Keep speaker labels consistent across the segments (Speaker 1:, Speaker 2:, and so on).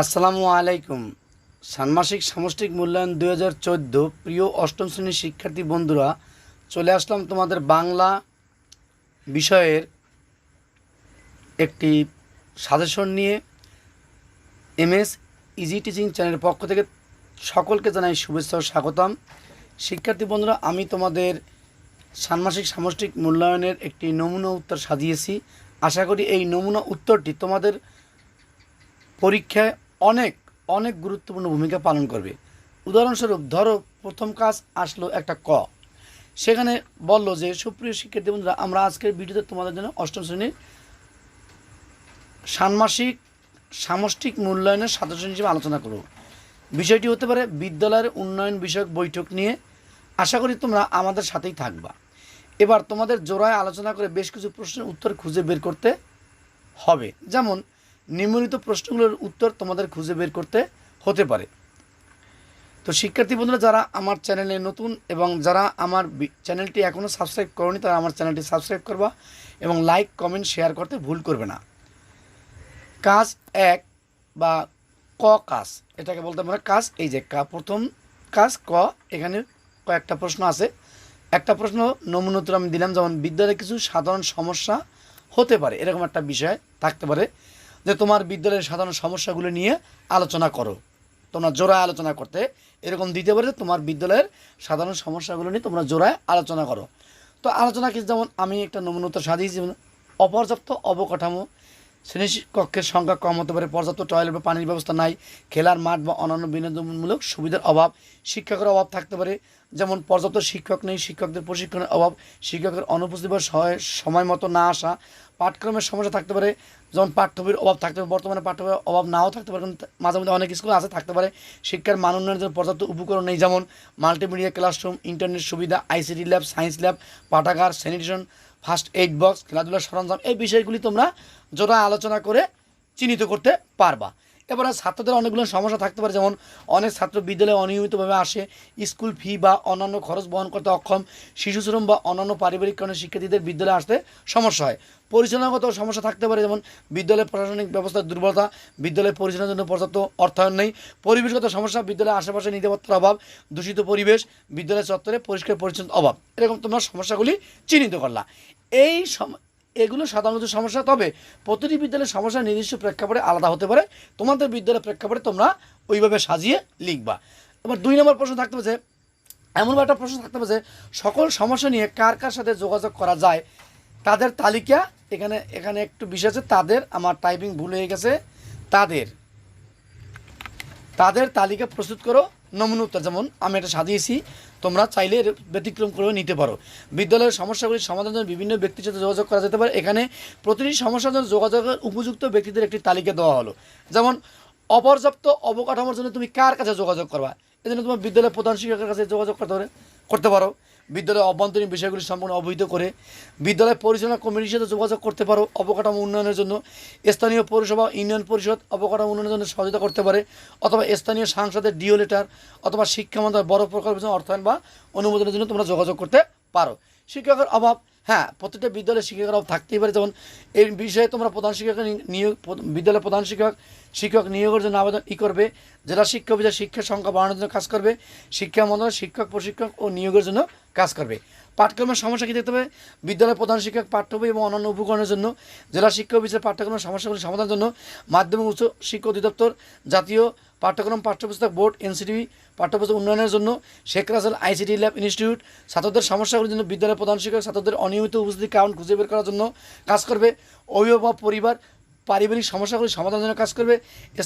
Speaker 1: আসসালামু আলাইকুম। ষান্মাসিক সামষ্টিক মূল্যায়ন দুই হাজার চোদ্দ প্রিয় অষ্টম শ্রেণির শিক্ষার্থী বন্ধুরা, চলে আসলাম তোমাদের বাংলা বিষয়ের একটি সাজেশন নিয়ে। এমএস ইজি টিচিং চ্যানেলের পক্ষ থেকে সকলকে জানাই শুভেচ্ছা ও স্বাগতম। শিক্ষার্থী বন্ধুরা, আমি তোমাদের ষান্মাসিক সামষ্টিক মূল্যায়নের একটি নমুনা উত্তর সাজিয়েছি। আশা করি এই নমুনা উত্তরটি তোমাদের পরীক্ষায় অনেক অনেক গুরুত্বপূর্ণ ভূমিকা পালন করবে। উদাহরণস্বরূপ, ধরো, প্রথম কাজ আসলো একটা ক। সেখানে বলল যে, সুপ্রিয় শিক্ষার্থী বন্ধুরা, আমরা আজকের ভিডিওতে তোমাদের জন্য অষ্টম শ্রেণির ষান্মাসিক সামষ্টিক মূল্যায়নের সদস্য হিসেবে আলোচনা করব। বিষয়টি হতে পারে বিদ্যালয়ের উন্নয়ন বিষয়ক বৈঠক নিয়ে। আশা করি তোমরা আমাদের সাথেই থাকবা। এবার তোমাদের জোড়ায় আলোচনা করে বেশ কিছু প্রশ্নের উত্তর খুঁজে বের করতে হবে। যেমন নিম্নলিখিত প্রশ্নগুলোর উত্তর তোমাদের খুঁজে বের করতে হতে পারে। তো শিক্ষার্থী বন্ধুরা, যারা আমার চ্যানেলে নতুন এবং যারা আমার চ্যানেলটি এখনও সাবস্ক্রাইব করনি, তারা আমার চ্যানেলটি সাবস্ক্রাইব করবা এবং লাইক, কমেন্ট, শেয়ার করতে ভুল করবে না। কাজ এক বা ক কাজ, এটাকে বলতে পারে কাজ, এই যে কা, প্রথম কাজ ক, এখানে কয়েকটা প্রশ্ন আছে। একটা প্রশ্ন, নমুনা উত্তর আমি দিলাম, যেমন বিদ্যালয়ে কিছু সাধারণ সমস্যা হতে পারে, এরকম একটা বিষয় থাকতে পারে। যে তোমার বিদ্যালয়ের সাধারণ সমস্যাগুলো নিয়ে আলোচনা করো। তোমরা জোড়ায় আলোচনা করতে। এরকম দিতে পারে তোমার বিদ্যালয়ের সাধারণ সমস্যাগুলো নিয়ে তোমরা জোড়ায় আলোচনা করো। তো আলোচনা কিছু যেমন আমি একটা নমুনত সাজিয়েছি অপর্যাপ্ত অবকাঠামো শ্রেণি কক্ষের সংখ্যা কম হতে পারে। পর্যাপ্ত টয়লেট বা পানির ব্যবস্থা নাই। খেলার মাঠ বা অন্যান্য বিনোদনমূলক সুবিধার অভাব, শিক্ষকের অভাব থাকতে পারে। যেমন, পর্যাপ্ত শিক্ষক নেই, শিক্ষকদের প্রশিক্ষণের অভাব, শিক্ষকের অনুপস্থিতি বা সময় মতো না আসা, পাঠক্রমের সমস্যা থাকতে পারে। যেমন, পাঠ্যবইয়ের অভাব থাকতে পারে, বর্তমানে পাঠ্যবইয়ের অভাব নাও থাকতে পারে, কিন্তু মাঝে মধ্যে অনেক স্কুল আছে, থাকতে পারে। শিক্ষার মান উন্নয়নের জন্য পর্যাপ্ত উপকরণ নেই। যেমন মাল্টিমিডিয়া ক্লাসরুম ইন্টারনেট সুবিধা আইসিটি ল্যাব সায়েন্স ল্যাব পাঠাগার স্যানিটেশন ফার্স্ট এইড বক্স খেলাধুলার সরঞ্জাম এই বিষয়গুলি তোমরা জোড়া আলোচনা করে চিহ্নিত করতে পারবা। এবারে ছাত্রদের অনেকগুলো সমস্যা থাকতে পারে, যেমন অনেক ছাত্র বিদ্যালয়ে অনিয়মিতভাবে আসে, স্কুল ফি বা অন্যান্য খরচ বহন করতে অক্ষম, শিশু শ্রম বা অন্যান্য পারিবারিক কারণে শিক্ষার্থীদের বিদ্যালয়ে আসতে সমস্যা হয়। পরিচালনাগত সমস্যা থাকতে পারে, যেমন বিদ্যালয়ের প্রশাসনিক ব্যবস্থার দুর্বলতা, বিদ্যালয় পরিচালনার জন্য পর্যাপ্ত অর্থায়ন নেই, পরিবেশগত সমস্যা, বিদ্যালয়ের আশেপাশে নিরাপত্তার অভাব, দূষিত পরিবেশ বিদ্যালয় চত্বরে পরিষ্কার পরিচ্ছন্ন অভাব, এরকম তোমার সমস্যাগুলি চিহ্নিত করলা। এই এগুলো সাধারণত সমস্যা, তবে প্রতিটি বিদ্যালয়ের সমস্যা নির্দিষ্ট প্রেক্ষাপটে আলাদা হতে পারে। তোমাদের বিদ্যালয়ের প্রেক্ষাপটে তোমরা ওইভাবে সাজিয়ে লিখবা। এবার দুই নম্বর প্রশ্ন থাকতে যে, এমন একটা প্রশ্ন থাকতে যে, সকল সমস্যা নিয়ে কার কার সাথে যোগাযোগ করা যায়, তাদের তালিকা এখানে এখানে একটু আছে, তাদের, আমার টাইপিং ভুল হয়ে গেছে, তাদের তাদের তালিকা প্রস্তুত করো। নমুনা উত্তর, যেমন আমি এটা সাজিয়েছি, তোমরা চাইলে এর ব্যতিক্রম করেও নিতে পারো। বিদ্যালয়ের সমস্যাগুলির সমাধানের জন্য বিভিন্ন ব্যক্তির সাথে যোগাযোগ করা যেতে পারে। এখানে প্রতিটি সমস্যার জন্য যোগাযোগের উপযুক্ত ব্যক্তিদের একটি তালিকা দেওয়া হলো। যেমন, অপর্যাপ্ত অবকাঠামোর জন্য তুমি কার কাছে যোগাযোগ করবা? এজন্য তোমার বিদ্যালয়ের প্রধান শিক্ষকের কাছে যোগাযোগ করতে করতে পারো। বিদ্যালয়ের অভ্যন্তরীণ বিষয়গুলি সম্পূর্ণ অবহিত করে বিদ্যালয় পরিচালনা কমিটির সাথে যোগাযোগ করতে পারো, অবকাঠামো উন্নয়নের জন্য। স্থানীয় পৌরসভা, ইউনিয়ন পরিষদ, অবকাঠামো উন্নয়নের জন্য সহযোগিতা করতে পারে, অথবা স্থানীয় সাংসদের ডিও লেটার, অথবা শিক্ষা বড় প্রকল্পের জন্য অর্থায়ন বা অনুমোদনের জন্য তোমরা যোগাযোগ করতে পারো। শিক্ষকের অভাব হ্যাঁ প্রতিটা বিদ্যালয়ের শিক্ষকরাও থাকতেই পারে। যেমন এই বিষয়ে তোমরা প্রধান শিক্ষক নিয়োগ বিদ্যালয়ের প্রধান শিক্ষক শিক্ষক নিয়োগের জন্য আবেদন ই করবে। জেলা শিক্ষক বিদ্যালয় শিক্ষার সংখ্যা বাড়ানোর জন্য কাজ করবে, শিক্ষা মন্ত্রণালয়, শিক্ষক, প্রশিক্ষক ও নিয়োগের জন্য কাজ করবে। পাঠ্যক্রমের সমস্যা কী দেখতে হবে? বিদ্যালয়ের প্রধান শিক্ষক পাঠ্য বই এবং অন্যান্য উপকরণের জন্য, জেলা শিক্ষা অফিসের পাঠ্যক্রমের সমস্যাগুলি সমাধানের জন্য মাধ্যমিক উচ্চ শিক্ষা অধিদপ্তর, জাতীয় পাঠ্যক্রম পাঠ্যপুস্তক বোর্ড, এনসিটিভি, পাঠ্যপুস্তক উন্নয়নের জন্য Sheikh Russel ICT lab institute, ছাত্রদের সমস্যাগুলির জন্য বিদ্যালয়ের প্রধান শিক্ষক, ছাত্রদের অনিয়মিত উপস্থিতির কারণ খুঁজে বের করার জন্য কাজ করবে। অভিভাবক পরিবার, পারিবারিক সমস্যাগুলি সমাধানের জন্য কাজ করবে।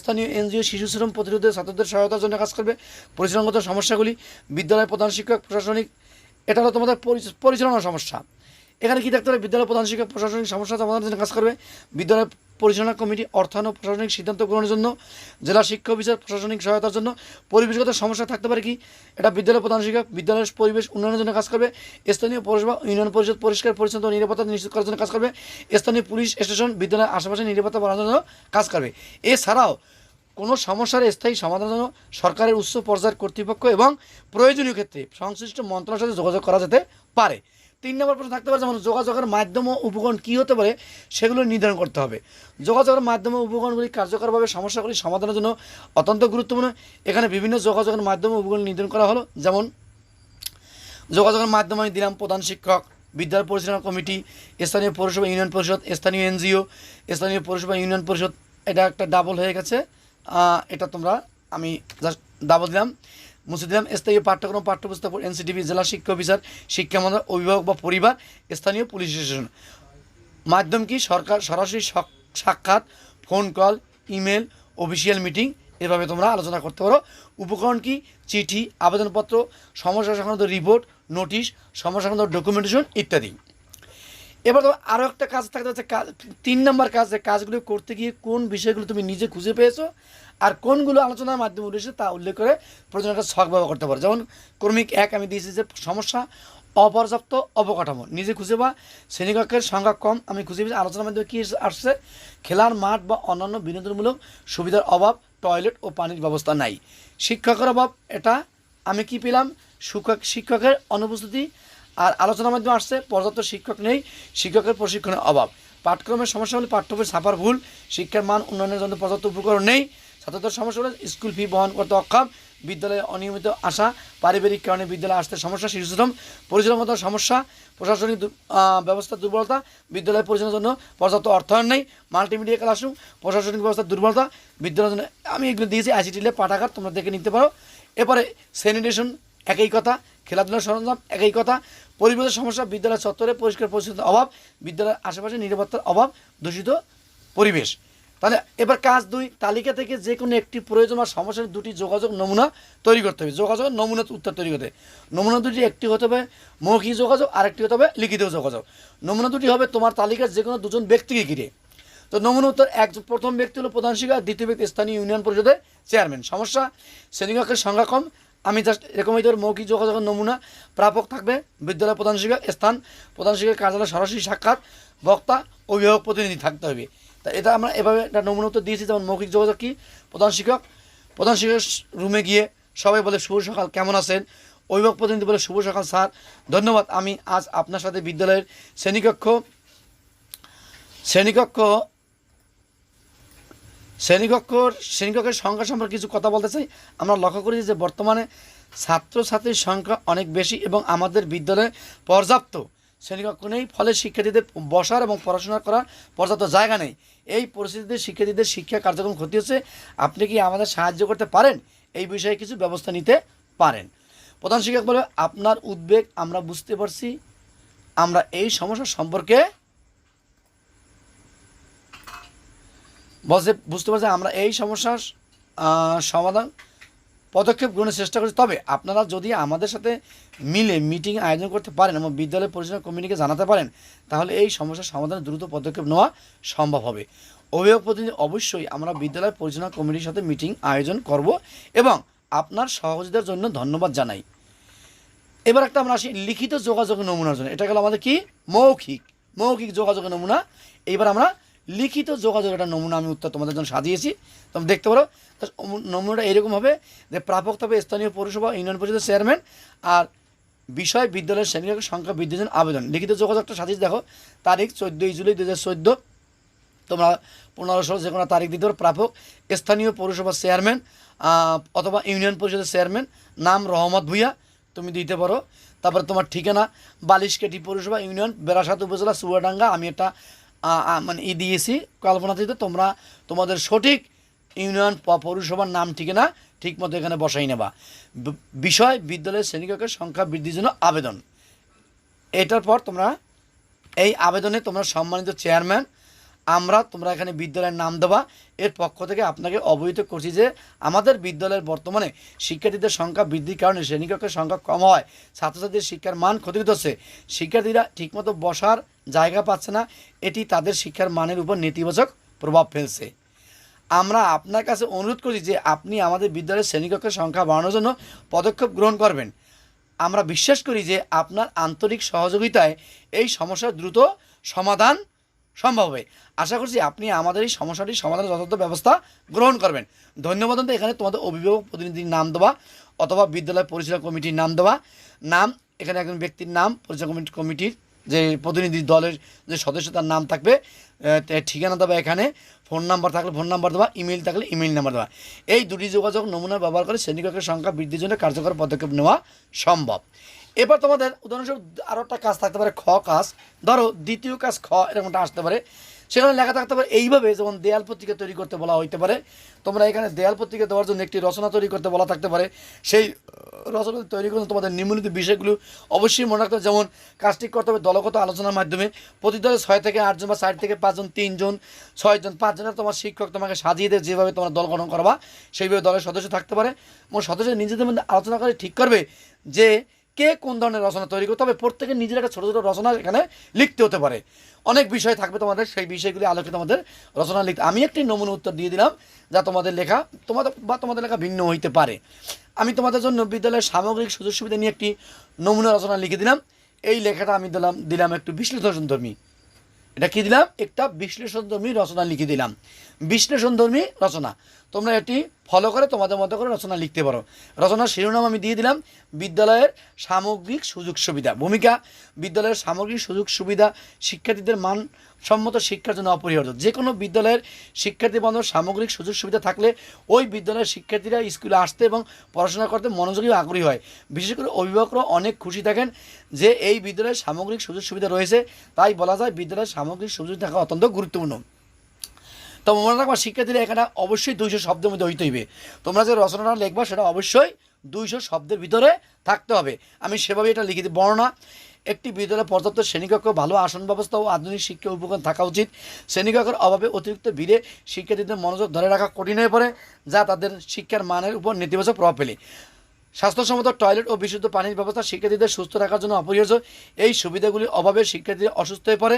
Speaker 1: স্থানীয় এনজিও শিশু শ্রম প্রতিরোধে ছাত্রদের সহায়তার জন্য কাজ করবে। পরিচালনাগত সমস্যাগুলি, বিদ্যালয়ের প্রধান শিক্ষক, প্রশাসনিক এটা হলো তোমাদের পরিচ- পরিচালনার সমস্যা। এখানে কি দেখতে হবে? বিদ্যালয় প্রধান শিক্ষক, প্রশাসনিক সমস্যা সমাধানের জন্য কাজ করবে। বিদ্যালয় পরিচালনা কমিটি অর্থায়ন ও প্রশাসনিক সিদ্ধান্ত গ্রহণের জন্য, জেলা শিক্ষা অফিসার প্রশাসনিক সহায়তার জন্য পরিবেশগত সমস্যা থাকতে পারে কি? এটা বিদ্যালয় প্রধান শিক্ষক, বিদ্যালয়ের পরিবেশ উন্নয়নের জন্য কাজ করবে। স্থানীয় পৌরসভা, ইউনিয়ন পরিষদ পরিষ্কার, পরিচ্ছন্ন নিরাপত্তা নিশ্চিত করার জন্য কাজ করবে। স্থানীয় পুলিশ স্টেশন, বিদ্যালয়ের আশেপাশে নিরাপত্তা বাড়ানোর জন্য কাজ করবে। এছাড়াও কোনো সমস্যার স্থায়ী সমাধানের জন্য সরকারের উচ্চ পর্যায়ের কর্তৃপক্ষ এবং প্রয়োজনীয় ক্ষেত্রে সংশ্লিষ্ট মন্ত্রণালয়ের সাথে যোগাযোগ করা যেতে পারে। তিন নম্বর প্রশ্ন থাকতে পারে, যেমন যোগাযোগের মাধ্যম উপকরণ কী হতে পারে সেগুলো নির্ধারণ করতে হবে। যোগাযোগের মাধ্যম উপকরণগুলি কার্যকরভাবে সমস্যাগুলি সমাধানের জন্য অত্যন্ত গুরুত্বপূর্ণ। এখানে বিভিন্ন যোগাযোগের মাধ্যম উপকরণ নির্ধারণ করা হলো, যেমন যোগাযোগের মাধ্যমে আমি দিলাম প্রধান শিক্ষক, বিদ্যালয় পরিচালনা কমিটি, স্থানীয় পৌরসভা ইউনিয়ন পরিষদ, স্থানীয় এনজিও, স্থানীয় পৌরসভা ইউনিয়ন পরিষদ। এটা একটা ডাবল হয়ে গেছে। এটা তোমরা, আমি জাস্ট ডাবল দিলাম, মুছে দিলাম। স্থানীয় পাঠ্যক্রম, পাঠ্যপুস্তক এনসিটিভি জেলা শিক্ষা অফিসার, শিক্ষা মন্ত্রক অভিভাবক বা পরিবার, স্থানীয় পুলিশ স্টেশন। মাধ্যম কি? সরকার, সরাসরি সাক্ষাৎ phone call email official meeting এভাবে তোমরা আলোচনা করতে পারো। উপকরণ কি? চিঠি, আবেদনপত্র, সমস্যা সংক্রান্ত রিপোর্ট নোটিশ সমস্যা সংক্রান্ত ডকুমেন্টেশন ইত্যাদি। এবার তো আরও একটা কাজ থাকতে হচ্ছে কাজ, তিন নম্বর কাজ, যে কাজগুলো করতে গিয়ে কোন বিষয়গুলো তুমি নিজে খুঁজে পেয়েছ আর কোনগুলো আলোচনার মাধ্যমে উঠেছে তা উল্লেখ করে প্রয়োজন একটা শখ ব্যবহার করতে পারো। যেমন কর্মিক এক আমি দিয়েছি যে সমস্যা, অপর্যাপ্ত অবকাঠামো, নিজে খুঁজে বা শ্রেণীকক্ষের সংখ্যা কম, আমি খুঁজে পেয়েছি আলোচনার মাধ্যমে কী আসছে, খেলার মাঠ বা অন্যান্য বিনোদনমূলক সুবিধার অভাব, টয়লেট ও পানির ব্যবস্থা নাই। শিক্ষকের অভাব, এটা আমি কি পেলাম? শিক্ষক শিক্ষকের অনুপস্থিতি আর আলোচনার মাধ্যমে আসছে, পর্যাপ্ত শিক্ষক নেই, শিক্ষকের প্রশিক্ষণের অভাব। পাঠক্রমের সমস্যা হলে পাঠ্যবই ছাপার ভুল, শিক্ষার মান উন্নয়নের জন্য পর্যাপ্ত উপকরণ নেই। ছাত্রদের সমস্যা হলে স্কুল ফি বহন করতে অক্ষম, বিদ্যালয়ে অনিয়মিত আসা, পারিবারিক কারণে বিদ্যালয়ে আসতে সমস্যা, শিশুশ্রম পরিচালনাগত সমস্যা, প্রশাসনিক ব্যবস্থা দুর্বলতা, বিদ্যালয় পরিচালনার জন্য পর্যাপ্ত অর্থায়ন নেই, মাল্টিমিডিয়া ক্লাসরুম, প্রশাসনিক ব্যবস্থার দুর্বলতা, বিদ্যালয়ের জন্য আমি এগুলো দিয়েছি, আইসিটি পাঠাগার তোমরা দেখে নিতে পারো। এরপরে স্যানিটেশন একই কথা, খেলাধুলার সরঞ্জাম, একই কথা পরিবেশের সমস্যা, বিদ্যালয় চত্বরে পরিষ্কার পরিচ্ছন্নতার অভাব, বিদ্যালয়ের আশেপাশে নিরাপত্তার অভাব, দূষিত পরিবেশ। তাহলে এবার কাজ দুই, তালিকা থেকে যে কোনো একটি প্রয়োজন বা সমস্যার দুটি যোগাযোগ নমুনা তৈরি করতে হবে। যোগাযোগ নমুনা উত্তর তৈরি করতে নমুনা দুটি একটি হতে হবে মৌখিক যোগাযোগ আর একটি হতে হবে লিখিত যোগাযোগ। নমুনা দুটি হবে তোমার তালিকার যে কোনো দুজন ব্যক্তিকে ঘিরে। তো নমুনা উত্তর, এক, প্রথম ব্যক্তি হলো প্রধান শিক্ষক, দ্বিতীয় ব্যক্তি স্থানীয় ইউনিয়ন পরিষদের চেয়ারম্যান। সমস্যা, শ্রেণীকক্ষের সংখ্যা কম আমি জাস্ট এরকমই ধর মৌখিক যোগাযোগের নমুনা প্রাপক থাকবে বিদ্যালয় প্রধান শিক্ষক, স্থান, প্রধান শিক্ষকের কার্যালয়, সরাসরি সাক্ষাৎ, বক্তা, অভিভাবক প্রতিনিধি থাকতে হবে। তা এটা আমরা এভাবে একটা নমুনা উত্তর দিয়েছি, যেমন মৌখিক যোগাযোগ কি? প্রধান শিক্ষক প্রধান শিক্ষক রুমে গিয়ে সবাই বলে, শুভ সকাল, কেমন আছেন? অভিভাবক প্রতিনিধি বলে, শুভ সকাল, স্যার। ধন্যবাদ। আমি আজ আপনার সাথে বিদ্যালয়ের শ্রেণীকক্ষ শ্রেণীকক্ষ শ্রেণীকক্ষর, শ্রেণীকক্ষের সংখ্যা সম্পর্কে কিছু কথা বলতে চাই। আমরা লক্ষ্য করি যে বর্তমানে ছাত্রছাত্রীর সংখ্যা অনেক বেশি এবং আমাদের বিদ্যালয়ে পর্যাপ্ত শ্রেণীকক্ষ নেই, ফলে শিক্ষার্থীদের বসার এবং পড়াশোনা করার পর্যাপ্ত জায়গা নেই। এই পরিস্থিতিতে শিক্ষার্থীদের শিক্ষা কার্যক্রম ক্ষতি হচ্ছে। আপনি কি আমাদের সাহায্য করতে পারেন? এই বিষয়ে কিছু ব্যবস্থা নিতে পারেন। প্রধান শিক্ষক বলে, আপনার উদ্বেগ আমরা বুঝতে পারছি। আমরা এই সমস্যা সম্পর্কে বলছে বুঝতে পারছি আমরা এই সমস্যার সমাধান, পদক্ষেপ গ্রহণের চেষ্টা করছি। তবে আপনারা যদি আমাদের সাথে মিলে মিটিং আয়োজন করতে পারেন এবং বিদ্যালয় পরিচালনা কমিটিকে জানাতে পারেন, তাহলে এই সমস্যার সমাধানে দ্রুত পদক্ষেপ নেওয়া সম্ভব হবে। অভিভাবক প্রতিনিধি অবশ্যই আমরা বিদ্যালয় পরিচালনা কমিটির সাথে মিটিং আয়োজন করব এবং আপনার সহযোগিতার জন্য ধন্যবাদ জানাই। এবার একটা আমরা আসি লিখিত যোগাযোগের নমুনার জন্য। এটা গেল আমাদের কি? মৌখিক। মৌখিক যোগাযোগের নমুনা। এইবার আমরা লিখিত যোগাযোগ একটা নমুনা আমি উত্তর তোমাদের জন্য সাজিয়েছি। তোমরা দেখতে পারো। নমুনাটা এরকম হবে যে প্রাপক তবে স্থানীয় পৌরসভা ইউনিয়ন পরিষদের চেয়ারম্যান আর বিষয় বিদ্যালয়ের শ্রেণির সংখ্যা বৃদ্ধির জন্য আবেদন। লিখিত যোগাযোগটা সাজিয়ে দেখো তারিখ চোদ্দোই জুলাই দু হাজার চোদ্দ। তোমরা পনেরো ষোলো যে কোনো তারিখ দিতে পারো। প্রাপক স্থানীয় পৌরসভার চেয়ারম্যান অথবা ইউনিয়ন পরিষদের চেয়ারম্যান নাম রহমত ভুইয়া তুমি দিতে পারো। তারপরে তোমার ঠিকানা বালিশকেটি পৌরসভা ইউনিয়ন বেড়াসাত উপজেলা চুয়াডাঙ্গা। আমি আহ, মানে ই দিয়েছি, কল্পনা দিতে তোমরা তোমাদের সঠিক ইউনিয়ন পৌরসভার নাম, ঠিকানা ঠিক মতো এখানে বসাই নেবা। বিষয় বিদ্যালয়ের শ্রেণীকক্ষের সংখ্যা বৃদ্ধির জন্য আবেদন। এটার পর তোমরা এই আবেদনে তোমরা সম্মানিত চেয়ারম্যান, আমরা তোমরা এখানে বিদ্যালয়ের নাম দেওয়া এর পক্ষ থেকে আপনাকে অবহিত করছি যে আমাদের বিদ্যালয়ের বর্তমানে শিক্ষার্থীদের সংখ্যা বৃদ্ধির কারণে শ্রেণীকক্ষের সংখ্যা কম হয়, ছাত্রছাত্রীদের শিক্ষার মান ক্ষতিগ্রস্ত হচ্ছে। শিক্ষার্থীরা ঠিকমতো বসার জায়গা পাচ্ছে না, এটি তাদের শিক্ষার মানের উপর নেতিবাচক প্রভাব ফেলছে। আমরা আপনার কাছে অনুরোধ করি যে আপনি আমাদের বিদ্যালয়ের শ্রেণীকক্ষের সংখ্যা বাড়ানোর জন্য পদক্ষেপ গ্রহণ করবেন। আমরা বিশ্বাস করি যে আপনার আন্তরিক সহযোগিতায় এই সমস্যার দ্রুত সমাধান সম্ভব হবে। আশা করছি আপনি আমাদের এই সমস্যাটির সমাধানের যথাযথ ব্যবস্থা গ্রহণ করবেন। ধন্যবাদ এখানে তোমাদের অভিভাবক প্রতিনিধির নাম দেওয়া অথবা বিদ্যালয় পরিচালনা কমিটির নাম দেওয়া। নাম, এখানে একজন ব্যক্তির নাম পরিচয় কমিটি কমিটির যে প্রতিনিধি দলের যে সদস্য তার নাম থাকবে ঠিকানা দেবা এখানে, ফোন নাম্বার থাকলে ফোন নাম্বার দেওয়া ইমেল থাকলে ইমেল নাম্বার দেওয়া এই দুটি যোগাযোগ নমুনা ব্যবহার করে শ্রেণীকক্ষের সংখ্যা বৃদ্ধির জন্য কার্যকর পদক্ষেপ নেওয়া সম্ভব। এবার তোমাদের উদাহরণস্বরূপ আরও একটা কাজ থাকতে পারে, খ কাজ। ধরো দ্বিতীয় কাজ খ, এরকমটা আসতে পারে। সেখানে লেখা থাকতে পারে, এইভাবে যেমন দেয়াল পত্রিকা তৈরি করতে বলা হইতে পারে, তোমরা এখানে দেয়াল পত্রিকা দেওয়ার জন্য একটি রচনা তৈরি করতে বলা থাকতে পারে। সেই রচনা তৈরি করতে তোমাদের নিম্নলিখিত বিষয়গুলো অবশ্যই মনে রাখতে যেমন কাজটি করতে হবে দলগত আলোচনার মাধ্যমে। প্রতি দলে ছয় থেকে আটজন বা চার থেকে পাঁচজন তিনজন ছয়জন পাঁচজনের তোমার শিক্ষক তোমাকে সাজিয়ে দেয় যেভাবে তোমার দল গঠন করবা, সেইভাবে দলের সদস্য থাকতে পারে। এবং সদস্য নিজেদের মধ্যে আলোচনা করে ঠিক করবে যে কে কোন ধরনের রচনা তৈরি করতে হবে প্রত্যেকে নিজের একটা ছোটো ছোটো রচনা এখানে লিখতে হতে পারে। অনেক বিষয় থাকবে তোমাদের, সেই বিষয়গুলি আলোকে তোমাদের রচনা লিখতে। আমি একটি নমুনা উত্তর দিয়ে দিলাম, যা তোমাদের লেখা, তোমাদের বা তোমাদের লেখা ভিন্ন হইতে পারে। আমি তোমাদের জন্য বিদ্যালয়ের সামগ্রিক সুযোগ সুবিধা নিয়ে একটি নমুনা রচনা লিখে দিলাম। এই লেখাটা আমি দিলাম দিলাম একটু বিশ্লেষণধর্মী এটা কি দিলাম? একটা বিশ্লেষণধর্মী রচনা লিখে দিলাম। বিশ্লেষণধর্মী রচনা। তোমরা এটি ফলো করে তোমাদের মতো করে রচনা লিখতে পারো। রচনার শিরোনাম আমি দিয়ে দিলাম, বিদ্যালয়ের সামগ্রিক সুযোগ সুবিধা। ভূমিকা, বিদ্যালয়ের সামগ্রিক সুযোগ সুবিধা শিক্ষার্থীদের মান সম্মত শিক্ষার জন্য অপরিহার্য। যে কোনো বিদ্যালয়ের শিক্ষার্থী বান্ধব সামগ্রিক সুযোগ সুবিধা থাকলে ওই বিদ্যালয়ের শিক্ষার্থীরা স্কুলে আসতে এবং পড়াশোনা করতে মনোযোগী আগ্রহী হয়। বিশেষ করে অভিভাবকরা অনেক খুশি থাকেন যে এই বিদ্যালয়ের সামগ্রিক সুযোগ সুবিধা রয়েছে। তাই বলা যায় বিদ্যালয়ের সামগ্রিক সুযোগ থাকা অত্যন্ত গুরুত্বপূর্ণ। তো মনে রাখবা, শিক্ষার্থীরা এখানে অবশ্যই দুইশো শব্দের মধ্যে হইতে হইবে। তোমরা যে রচনাটা লিখবা, সেটা অবশ্যই দুইশো শব্দের ভিতরে থাকতে হবে। আমি সেভাবে এটা লিখে দিই। বর্ণনা, একটি বিদ্যালয়ে পর্যাপ্ত শ্রেণীকক্ষ, ভালো আসন ব্যবস্থা ও আধুনিক শিক্ষা উপকরণ থাকা উচিত। শ্রেণীকক্ষের অভাবে অতিরিক্ত ভিড়ে শিক্ষার্থীদের মনোযোগ ধরে রাখা কঠিন হয়ে পড়ে, যা তাদের শিক্ষার মানের উপর নেতিবাচক প্রভাব ফেলে। স্বাস্থ্যসম্মত টয়লেট ও বিশুদ্ধ পানির ব্যবস্থা শিক্ষার্থীদের সুস্থ রাখার জন্য অপরিহার্য। এই সুবিধাগুলির অভাবে শিক্ষার্থীরা অসুস্থ হয়ে পড়ে,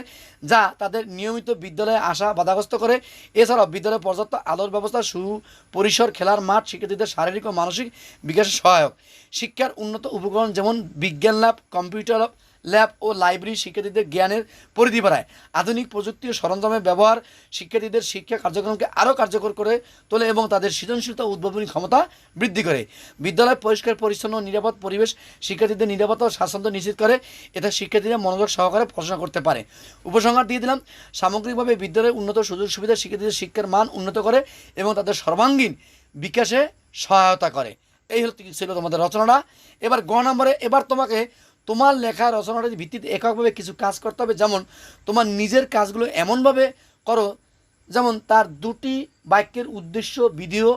Speaker 1: যা তাদের নিয়মিত বিদ্যালয়ে আসা বাধাগ্রস্ত করে। এছাড়াও বিদ্যালয়ে পর্যাপ্ত আলোর ব্যবস্থা, সুপরিসর খেলার মাঠ শিক্ষার্থীদের শারীরিক ও মানসিক বিকাশে সহায়ক। শিক্ষার উন্নত উপকরণ যেমন বিজ্ঞান ল্যাব, কম্পিউটার ল্যাব ল্যাব ও লাইব্রেরি শিক্ষার্থীদের জ্ঞানের পরিধি বাড়ায়। আধুনিক প্রযুক্তি ও সরঞ্জামের ব্যবহার শিক্ষার্থীদের শিক্ষা কার্যক্রমকে আরও কার্যকর করে তোলে এবং তাদের সৃজনশীলতা উদ্ভাবনী ক্ষমতা বৃদ্ধি করে। বিদ্যালয় পরিষ্কার, পরিচ্ছন্ন নিরাপদ পরিবেশ শিক্ষার্থীদের নিরাপত্তা ও স্বাচ্ছন্দ্য নিশ্চিত করে। এতে শিক্ষার্থীরা মনোযোগ সহকারে পড়াশোনা করতে পারে। উপসংহার দিয়ে দিলাম, সামগ্রিকভাবে বিদ্যালয়ের উন্নত সুযোগ সুবিধা শিক্ষার্থীদের শিক্ষার মান উন্নত করে এবং তাদের সর্বাঙ্গীন বিকাশে সহায়তা করে। এই হলো ছিল তোমাদের রচনাটা। এবার গ নম্বরে, এবার তোমাকে তোমার লেখা রচনাটার ভিত্তিতে এককভাবে কিছু কাজ করতে হবে। যেমন, তোমার নিজের কাজগুলো এমনভাবে করো যেমন তার দুটি বাক্যের উদ্দেশ্য ভিডিও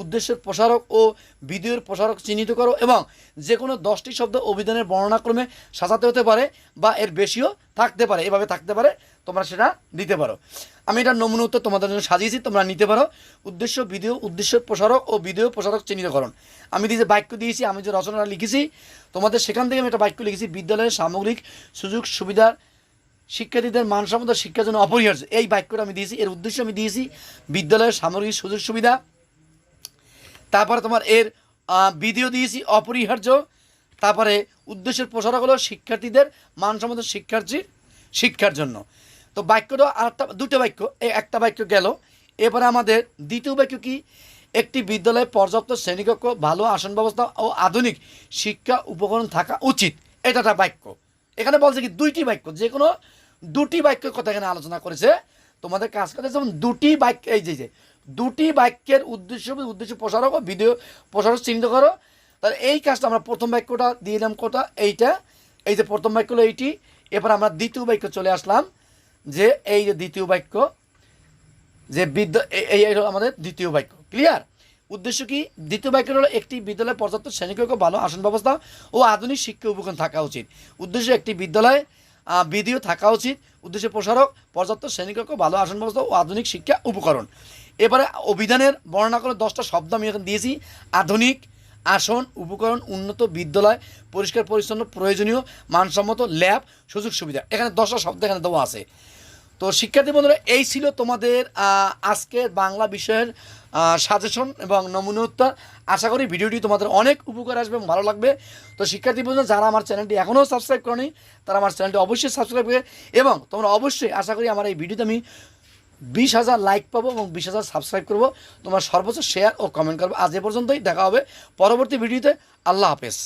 Speaker 1: উদ্দেশ্যের প্রসারক ও ভিডিওর প্রসারক চিহ্নিত করো এবং যে কোনো দশটি শব্দ অভিধানের বর্ণনাক্রমে সাজাতে হতে পারে বা এর বেশিও থাকতে পারে। এভাবে থাকতে পারে, তোমরা সেটা দিতে পারো। আমি এটা নমুনা উত্তর তোমাদের জন্য সাজিয়েছি, তোমরা নিতে পারো। উদ্দেশ্য ভিডিও উদ্দেশ্য প্রসারক ও ভিডিও প্রসারক চিহ্নিতকরণ। আমি যে বাক্য দিয়েছি, আমি যে রচনাটা লিখেছি, তোমাদের সেখান থেকে আমি একটা বাক্য লিখেছি, বিদ্যালয়ের সামগ্রিক সুযোগ সুবিধার শিক্ষার্থীদের মানসম্মত শিক্ষার জন্য অপরিহার্য। এই বাক্যটা আমি দিয়েছি, এর উদ্দেশ্য আমি দিয়েছি, বিদ্যালয়ের সামগ্রিক সুযোগ সুবিধা। তারপরে তোমার এর বিধিও দিয়েছি, অপরিহার্য। তারপরে উদ্দেশ্যের প্রসারক হলো শিক্ষার্থীদের মানসম্মত শিক্ষার্থীর শিক্ষার জন্য। তো বাক্যটা আরেকটা, দুটো বাক্য এই একটা বাক্য গেল। এরপরে আমাদের দ্বিতীয় বাক্য কি? একটি বিদ্যালয়ে পর্যাপ্ত শ্রেণীকক্ষ, ভালো আসন ব্যবস্থা ও আধুনিক শিক্ষা উপকরণ থাকা উচিত। এটা একটা বাক্য। এখানে বলছে কি, দুইটি বাক্য যে কোনো দুটি বাক্যের কথা এখানে আলোচনা করেছে। তোমাদের কাজ করতে যেমন দুটি বাক্য, এই যে দুটি বাক্যের উদ্দেশ্য উদ্দেশ্য প্রসারক ভিডিও প্রসারক চিহ্নিত করো। তাহলে এই কাজটা আমরা প্রথম বাক্যটা দিয়ে দিলাম কোটা? এইটা। এই যে প্রথম বাক্য হলো এইটি। এরপর আমরা দ্বিতীয় বাক্য চলে আসলাম যে এই যে দ্বিতীয় বাক্য, যে বিদ্যা এই- হলো আমাদের দ্বিতীয় বাক্য। ক্লিয়ার উদ্দেশ্য কি? দ্বিতীয় বাক্য হলো একটি বিদ্যালয়ে পর্যাপ্ত শ্রেণীকক্ষ, ভালো আসন ব্যবস্থা ও আধুনিক শিক্ষা উপকরণ থাকা উচিত। উদ্দেশ্য একটি বিদ্যালয়ে বিধিও থাকা উচিত। উদ্দেশ্য প্রসারক, পর্যাপ্ত শ্রেণীকক্ষ, ভালো আসন ব্যবস্থা ও আধুনিক শিক্ষা উপকরণ। এবারে অভিধানের বর্ণনা করে দশটা শব্দ আমি এখন দিয়েছি। আধুনিক আসন, উপকরণ, উন্নত বিদ্যালয়, পরিষ্কার, পরিচ্ছন্ন, প্রয়োজনীয়, মানসম্মত ল্যাব, সুযোগ, সুবিধা। এখানে দশটা শব্দ এখানে দেওয়া আছে। তো শিক্ষার্থী বন্ধুরা, এই ছিল তোমাদের আজকের বাংলা বিষয়ের সাজেশন এবং নমুনা উত্তর। আশা করি ভিডিওটি তোমাদের অনেক উপকার আসবে এবং ভালো লাগবে। তো শিক্ষার্থী বন্ধু যারা আমার চ্যানেলটি এখনও সাবস্ক্রাইব করেনি, তারা আমার চ্যানেলটি অবশ্যই সাবস্ক্রাইব করে এবং তোমরা অবশ্যই আশা করি আমার এই ভিডিওতে আমি বিশ হাজার লাইক পাবো এবং বিশ হাজার সাবস্ক্রাইব করব। তোমার সর্বোচ্চ শেয়ার ও কমেন্ট করব। আজ এ পর্যন্তই, দেখা হবে পরবর্তী ভিডিওতে। আল্লাহ হাফেজ।